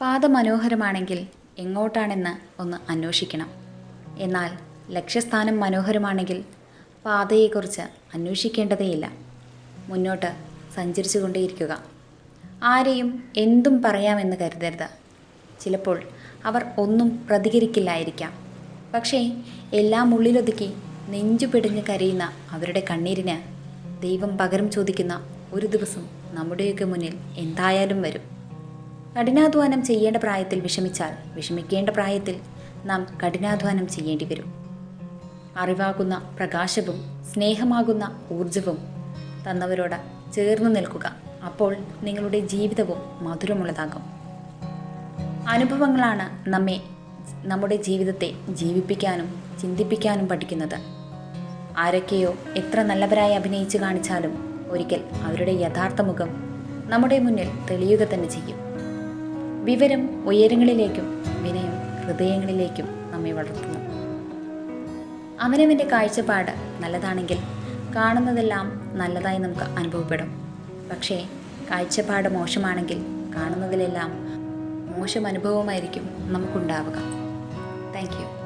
പാത മനോഹരമാണെങ്കിൽ എങ്ങോട്ടാണെന്ന് ഒന്ന് അന്വേഷിക്കണം. എന്നാൽ ലക്ഷ്യസ്ഥാനം മനോഹരമാണെങ്കിൽ പാതയെക്കുറിച്ച് അന്വേഷിക്കേണ്ടതേയില്ല. മുന്നോട്ട് സഞ്ചരിച്ചു കൊണ്ടേയിരിക്കുക ആരെയും എന്തും പറയാമെന്ന് കരുതരുത്. ചിലപ്പോൾ അവർ ഒന്നും പ്രതികരിക്കില്ലായിരിക്കാം. പക്ഷേ എല്ലാം ഉള്ളിലൊതുക്കി നെഞ്ചു പിടിഞ്ഞ് കരയുന്ന അവരുടെ കണ്ണീരിന് ദൈവം പകരം ചോദിക്കുന്ന ഒരു ദിവസം നമ്മുടെയൊക്കെ മുന്നിൽ എന്തായാലും വരും. കഠിനാധ്വാനം ചെയ്യേണ്ട പ്രായത്തിൽ വിഷമിച്ചാൽ വിഷമിക്കേണ്ട പ്രായത്തിൽ നാം കഠിനാധ്വാനം ചെയ്യേണ്ടി വരും. അറിവാകുന്ന പ്രകാശവും സ്നേഹമാകുന്ന ഊർജവും തന്നവരോട് ചേർന്ന് നിൽക്കുക. അപ്പോൾ നിങ്ങളുടെ ജീവിതവും മധുരമുള്ളതാകും. അനുഭവങ്ങളാണ് നമ്മെ നമ്മുടെ ജീവിതത്തെ ജീവിപ്പിക്കാനും ചിന്തിപ്പിക്കാനും പഠിക്കുന്നത്. ആരൊക്കെയോ എത്ര നല്ലവരായി അഭിനയിച്ചു കാണിച്ചാലും ഒരിക്കൽ അവരുടെ യഥാർത്ഥ മുഖം നമ്മുടെ മുന്നിൽ തെളിയുക തന്നെ ചെയ്യും. വിവരം ഉയരങ്ങളിലേക്കും വിനയം ഹൃദയങ്ങളിലേക്കും നമ്മെ വളർത്തുന്നു. അവനവന്റെ കാഴ്ചപ്പാട് നല്ലതാണെങ്കിൽ കാണുന്നതെല്ലാം നല്ലതായി നമുക്ക് അനുഭവപ്പെടും. പക്ഷേ കാഴ്ചപ്പാട് മോശമാണെങ്കിൽ കാണുന്നതിലെല്ലാം മോശം അനുഭവമായിരിക്കും നമുക്കുണ്ടാവുക. Thank you.